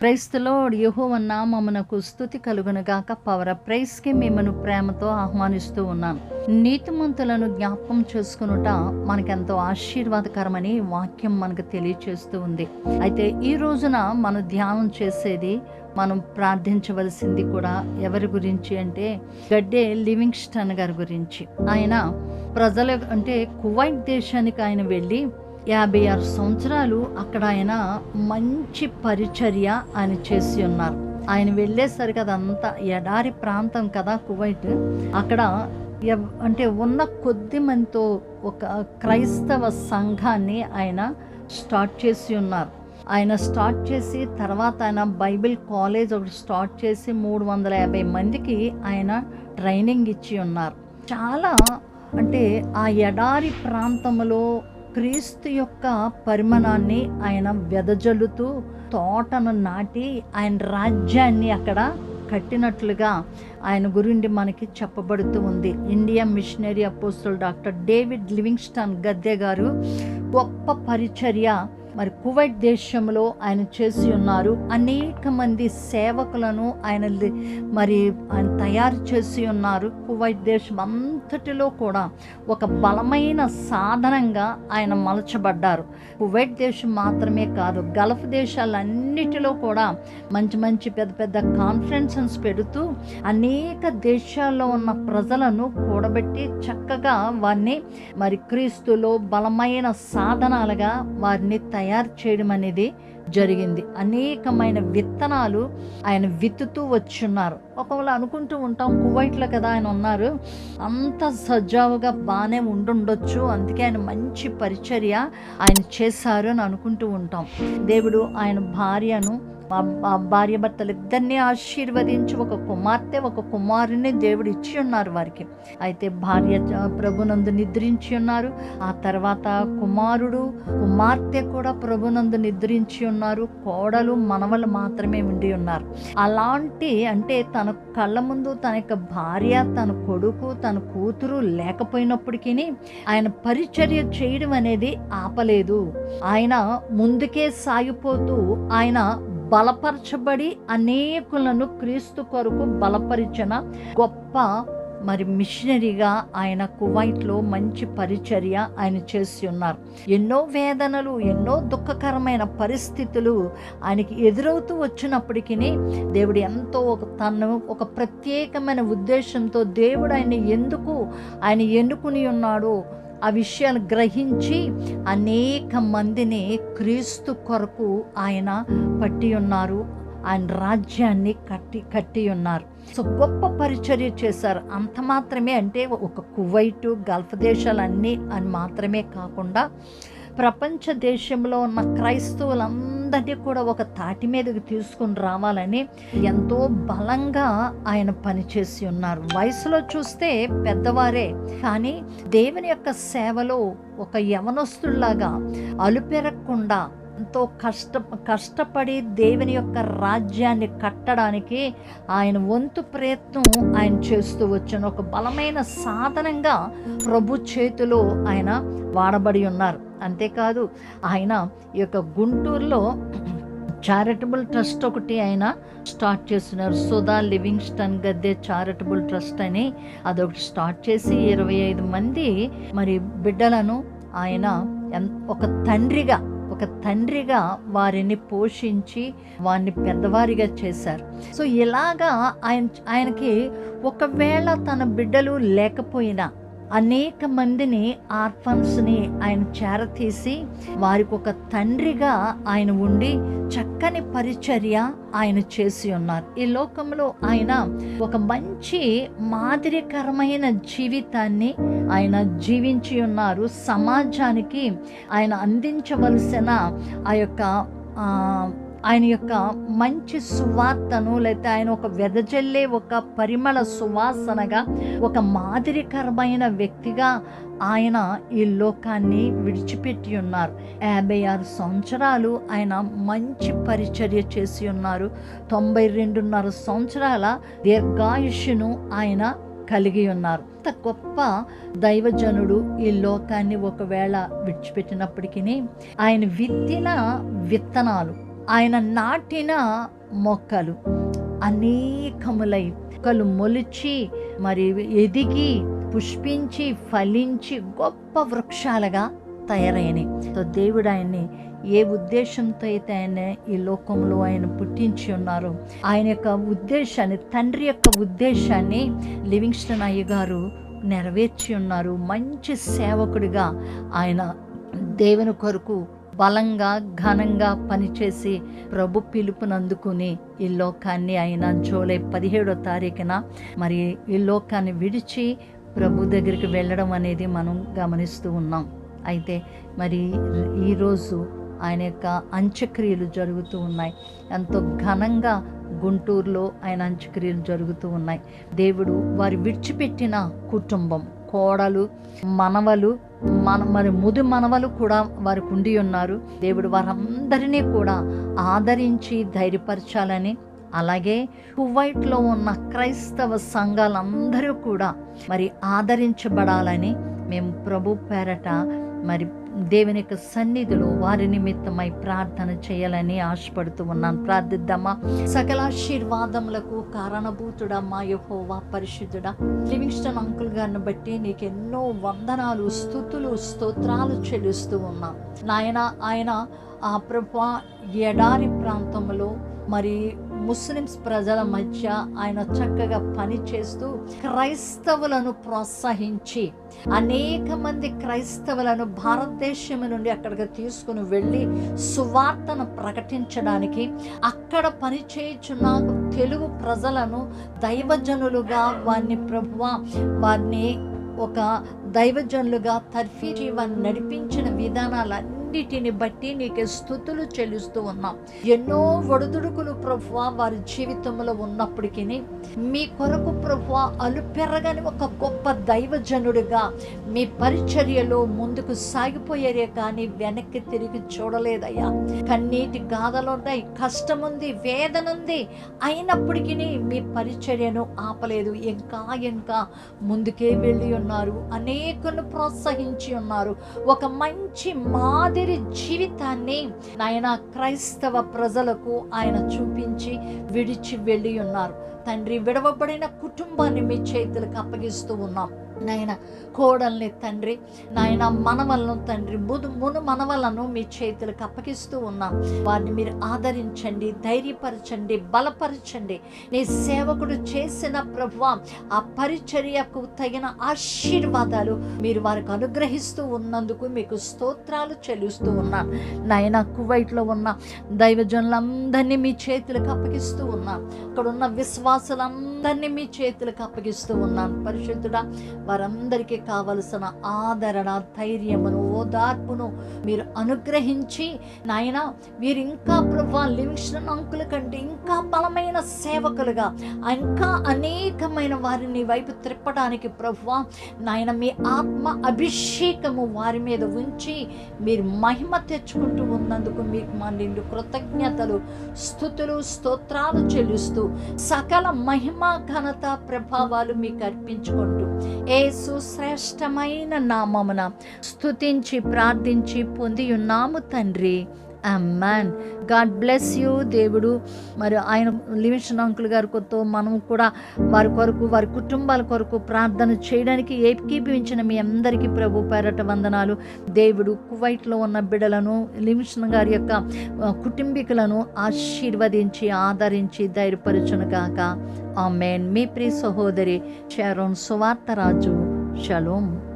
క్రైస్తులో యహోవ నామమునకు స్థుతి కలుగునుగాక పవర్ ప్రైస్కి మిమ్మను ప్రేమతో ఆహ్వానిస్తూ ఉన్నాను నీతిమంతులను జ్ఞాపకం చేసుకునుట మనకెంతో ఆశీర్వాదకరమని వాక్యం మనకు తెలియచేస్తూ ఉంది. అయితే ఈ రోజున మనం ధ్యానం చేసేది మనం ప్రార్థించవలసింది కూడా ఎవరి గురించి అంటే గడ్డే లివింగ్స్టన్ గారి గురించి. ఆయన ప్రజల అంటే కువైట్ దేశానికి ఆయన వెళ్ళి యాభై ఆరు సంవత్సరాలు అక్కడ ఆయన మంచి పరిచర్య ఆయన చేసి ఉన్నారు. ఆయన వెళ్ళేసరికి అదంతా ఎడారి ప్రాంతం కదా కువైట్. అక్కడ ఎవ్- అంటే ఉన్న కొద్ది మందితో ఒక క్రైస్తవ సంఘాన్ని ఆయన స్టార్ట్ చేసి ఉన్నారు. ఆయన స్టార్ట్ చేసి తర్వాత ఆయన బైబిల్ కాలేజ్ ఒకటి స్టార్ట్ చేసి మూడు వందల యాభై మందికి ఆయన ట్రైనింగ్ ఇచ్చి ఉన్నారు. చాలా అంటే ఆ ఎడారి ప్రాంతంలో క్రీస్తు యొక్క పరిమాణాన్ని ఆయన వెదజల్లుతూ తోటను నాటి ఆయన రాజ్యాన్ని అక్కడ కట్టినట్లుగా ఆయన గురించి మనకి చెప్పబడుతూ ఉంది. India missionary apostle doctor David Livingston Gadde garu గొప్ప పరిచర్య మరి కువైట్ దేశంలో ఆయన చేసి ఉన్నారు. అనేక మంది సేవకులను ఆయన మరి ఆయన తయారు చేసి ఉన్నారు. కువైట్ దేశం అంతటిలో కూడా ఒక బలమైన సాధనంగా ఆయన మలచబడ్డారు. కువైట్ దేశం మాత్రమే కాదు గల్ఫ్ దేశాలన్నిటిలో కూడా మంచి మంచి పెద్ద పెద్ద కాన్ఫరెన్సెస్ పెడుతూ అనేక దేశాల్లో ఉన్న ప్రజలను కూడబెట్టి చక్కగా వారిని మరి క్రీస్తులో బలమైన సాధనాలుగా వారిని తయారు తయారు చేయడం అనేది జరిగింది. అనేకమైన విత్తనాలు ఆయన విత్తుతూ వచ్చున్నారు. ఒకవేళ అనుకుంటూ ఉంటాం కువైట్లో కదా ఆయన ఉన్నారు అంత సజావుగా బాగానే ఉండుండొచ్చు. అందుకే ఆయన మంచి పరిచర్య ఆయన చేశారు అని అనుకుంటూ ఉంటాం. దేవుడు ఆయన భార్యను మా భార్య ఇద్దరిని ఆశీర్వదించి ఒక కుమార్తె ఒక కుమారుని దేవుడు ఇచ్చి ఉన్నారు వారికి. అయితే భార్య ప్రభునందు నిద్రించి ఉన్నారు. ఆ తర్వాత కుమారుడు కుమార్తె కూడా ప్రభునందు నిద్రించి ఉన్నారు. కోడలు మనవలు మాత్రమే ఉండి ఉన్నారు. అలాంటి అంటే తన కళ్ళ ముందు తన యొక్క భార్య తన కొడుకు తన కూతురు లేకపోయినప్పటికీ ఆయన పరిచర్య చేయడం అనేది ఆపలేదు. ఆయన ముందుకే సాగిపోతూ ఆయన బలపరచబడి అనేకులను క్రీస్తు కొరకు బలపరిచిన గొప్ప మరి మిషనరీగా ఆయన కువైట్లో మంచి పరిచర్య ఆయన చేసి ఉన్నారు. ఎన్నో వేదనలు ఎన్నో దుఃఖకరమైన పరిస్థితులు ఆయనకి ఎదురవుతూ వచ్చినప్పటికీ దేవుడు ఎంతో ఒక తను ఒక ప్రత్యేకమైన ఉద్దేశంతో దేవుడు ఆయన ఎందుకు ఆయన ఎన్నుకుని ఉన్నాడు ఆ విషయాలు గ్రహించి అనేక మందిని క్రీస్తు కొరకు ఆయన పట్టి ఉన్నారు. ఆయన రాజ్యాన్ని కట్టి కట్టి ఉన్నారు. సో గొప్ప పరిచర్య చేశారు. అంత మాత్రమే అంటే ఒక కువైటు గల్ఫ్ దేశాలన్నీ అని మాత్రమే కాకుండా ప్రపంచ దేశంలో ఉన్న క్రైస్తవులందరినీ కూడా ఒక తాటి మీదకి తీసుకుని రావాలని ఎంతో బలంగా ఆయన పనిచేసి ఉన్నారు. వయసులో చూస్తే పెద్దవారే కానీ దేవుని యొక్క సేవలో ఒక యవనస్తుల్లాగా అలుపెరగకుండా ఎంతో కష్ట కష్టపడి దేవుని యొక్క రాజ్యాన్ని కట్టడానికి ఆయన వంతు ప్రయత్నం ఆయన చేస్తూ వచ్చిన. ఒక బలమైన సాధనంగా ప్రభు చేతిలో ఆయన వాడబడి ఉన్నారు. అంతేకాదు ఆయన ఈ యొక్క గుంటూరులో చారిటబుల్ ట్రస్ట్ ఒకటి ఆయన స్టార్ట్ చేస్తున్నారు. Sudha Livingston Gadde charitable trust అని అదొకటి స్టార్ట్ చేసి ఇరవై ఐదు మంది మరి బిడ్డలను ఆయన ఎన్- ఒక తండ్రిగా ఒక తండ్రిగా వారిని పోషించి వారిని పెద్దవారిగా చేశారు. సో ఇలాగా ఆయన ఆయనకి ఒకవేళ తన బిడ్డలు లేకపోయినా అనేక మందిని ఆర్ఫన్స్ని ఆయన చేరతీసి వారికి ఒక తండ్రిగా ఆయన ఉండి చక్క చక్కని పరిచర్య ఆయన చేసి ఉన్నారు. ఈ లోకంలో ఆయన ఒక మంచి మాదిరికరమైన జీవితాన్ని ఆయన జీవించి ఉన్నారు. సమాజానికి ఆయన అందించవలసిన ఆ యొక్క ఆయన యొక్క మంచి సువార్తను లేకపోతే ఆయన ఒక వెదజల్లే ఒక పరిమళ సువాసనగా ఒక మాదిరికరమైన వ్యక్తిగా ఆయన ఈ లోకాన్ని విడిచిపెట్టి ఉన్నారు. యాభై ఆరు సంవత్సరాలు ఆయన మంచి పరిచర్య చేసి ఉన్నారు. తొంభై రెండున్నర సంవత్సరాల దీర్ఘాయుష్యును ఆయన కలిగి ఉన్నారు. అంత గొప్ప దైవజనుడు ఈ లోకాన్ని ఒకవేళ విడిచిపెట్టినప్పటికీ ఆయన విత్తిన విత్తనాలు ఆయన నాటిన మొక్కలు అనేకములై మొక్కలు మొలిచి మరి ఎదిగి పుష్పించి ఫలించి గొప్ప వృక్షాలుగా తయారైనవి సో దేవుడు ఆయన్ని ఏ ఉద్దేశంతో అయితే ఆయన ఈ లోకంలో ఆయన పుట్టించి ఉన్నారో ఆయన యొక్క ఉద్దేశాన్ని తండ్రి యొక్క ఉద్దేశాన్ని లివింగ్స్టన్ అయ్య గారు నెరవేర్చి ఉన్నారు. మంచి సేవకుడిగా ఆయన దేవుని కొరకు బలంగా ఘనంగా పనిచేసి ప్రభు పిలుపునందుకుని ఈ లోకాన్ని ఆయన జూలై పదిహేడో తారీఖున మరి ఈ లోకాన్ని విడిచి ప్రభు దగ్గరికి వెళ్ళడం అనేది మనం గమనిస్తూ ఉన్నాం. అయితే మరి ఈరోజు ఆయన యొక్క అంత్యక్రియలు జరుగుతూ ఉన్నాయి. ఎంతో ఘనంగా గుంటూరులో ఆయన అంత్యక్రియలు జరుగుతూ ఉన్నాయి. దేవుడు వారి విడిచిపెట్టిన కుటుంబం. కోడలు మనవలు మన మరి ముదు మనవలు కూడా వారికి ఉండి ఉన్నారు. దేవుడు వారందరినీ కూడా ఆదరించి ధైర్యపరచాలని అలాగే కువైట్లో ఉన్న క్రైస్తవ సంఘాలందరూ కూడా మరి ఆదరించబడాలని మేము ప్రభు పేరట మరి దేవుని యొక్క సన్నిధిలో వారి నిమిత్తమై ప్రార్థన చేయాలని ఆశపడుతూ ఉన్నాను. ప్రార్థిద్దామా? సకల ఆశీర్వాదములకు కారణభూతుడమ్మా యహోవా పరిశుద్ధుడా. లివింగ్స్టన్ అంకుల్ గారిని బట్టి నీకు ఎన్నో వందనాలు స్థుతులు స్తోత్రాలు చెల్లిస్తూ ఉన్నాం. నాయన ఆయన ఆ ప్రభ ఎడారి ప్రాంతంలో మరి ముస్లిమ్స్ ప్రజల మధ్య ఆయన చక్కగా పనిచేస్తూ క్రైస్తవులను ప్రోత్సహించి అనేక మంది క్రైస్తవులను భారతదేశం నుండి అక్కడికి తీసుకుని వెళ్ళి సువార్తను ప్రకటించడానికి అక్కడ పనిచేయుచున్న తెలుగు ప్రజలను దైవజనులుగా వారిని ప్రభువ వారిని ఒక దైవజనులుగా తర్ఫీ వారిని నడిపించిన అన్నిటిని బట్టి నీకు స్థుతులు చెల్లిస్తూ ఉన్నాం. ఎన్నో ఒడిదుడుకులు ప్రభువ వారి జీవితంలో ఉన్నప్పటికీ మీ కొరకు ప్రభువ అలుపెరగని ఒక గొప్ప దైవజనుడిగా మీ పరిచర్యలో ముందుకు సాగిపోయారే కానీ వెనక్కి తిరిగి చూడలేదయ్యా. కన్నీటి గాథలున్నాయి కష్టముంది వేదనుంది అయినప్పటికీ మీ పరిచర్యను ఆపలేదు. ఇంకా ఇంకా ముందుకే వెళ్ళి ఉన్నారు. అనేకులను ప్రోత్సహించి ఉన్నారు. ఒక మంచి మాది మాదిరి జీవితాన్ని నాయన క్రైస్తవ ప్రజలకు ఆయన చూపించి విడిచి వెళ్ళి ఉన్నారు. తండ్రి విడవబడిన కుటుంబాన్ని మీ చేతులకు అప్పగిస్తూ ఉన్నాం. నాయన కోడల్ని తండ్రి నాయన మనవలను తండ్రి ముదు మును మనవలను మీ చేతులకు అప్పగిస్తూ ఉన్నాం. వారిని మీరు ఆదరించండి ధైర్యపరచండి బలపరచండి. నీ సేవకుడు చేసిన ప్రభు ఆ పరిచర్యకు తగిన ఆశీర్వాదాలు మీరు వారికి అనుగ్రహిస్తూ ఉన్నందుకు మీకు స్తోత్రాలు చెల్లిస్తూ ఉన్నాను నాయన కువైట్లో ఉన్న దైవజనులందరినీ మీ చేతులకు అప్పగిస్తూ ఉన్నాను అక్కడ ఉన్న విశ్వాసులందరినీ మీ చేతులకు అప్పగిస్తూ ఉన్నాను పరిశుద్ధుడా వారందరికీ కావలసిన ఆదరణ ధైర్యమును ఓదార్పును మీరు అనుగ్రహించి నాయన మీరు ఇంకా ప్రభా లివింగ్స్టన్ అంకుల కంటే ఇంకా బలమైన సేవకులుగా ఇంకా అనేకమైన వారిని వైపు త్రిప్పడానికి ప్రభా నాయన మీ ఆత్మ అభిషేకము వారి మీద ఉంచి మీరు మహిమ తెచ్చుకుంటూ ఉన్నందుకు మీకు మా నిండు కృతజ్ఞతలు స్థుతులు స్తోత్రాలు చెల్లిస్తూ సకల మహిమ ఘనత ప్రభావాలు మీకు అర్పించుకుంటూ ఏ సుశ్రేష్టమైన నామమున స్తుతించి ప్రార్థించి పొంది ఉన్నాము తండ్రి. మ్యాన్ గాడ్ బ్లెస్ యూ దేవుడు. మరి ఆయన లిమిషన్ అంకుల్ గారి కొత్త మనం కూడా వారి కొరకు వారి కుటుంబాల కొరకు ప్రార్థన చేయడానికి ఏకీభవించిన మీ అందరికీ ప్రభు పేరట వందనాలు. దేవుడు కువైట్లో ఉన్న బిడలను లిమిషన్ గారి యొక్క కుటుంబీకులను ఆశీర్వదించి ఆదరించి ధైర్యపరచును ఆ మేన్ మీ ప్రియ సహోదరి షారోన్ సువార్తరాజు షలోం.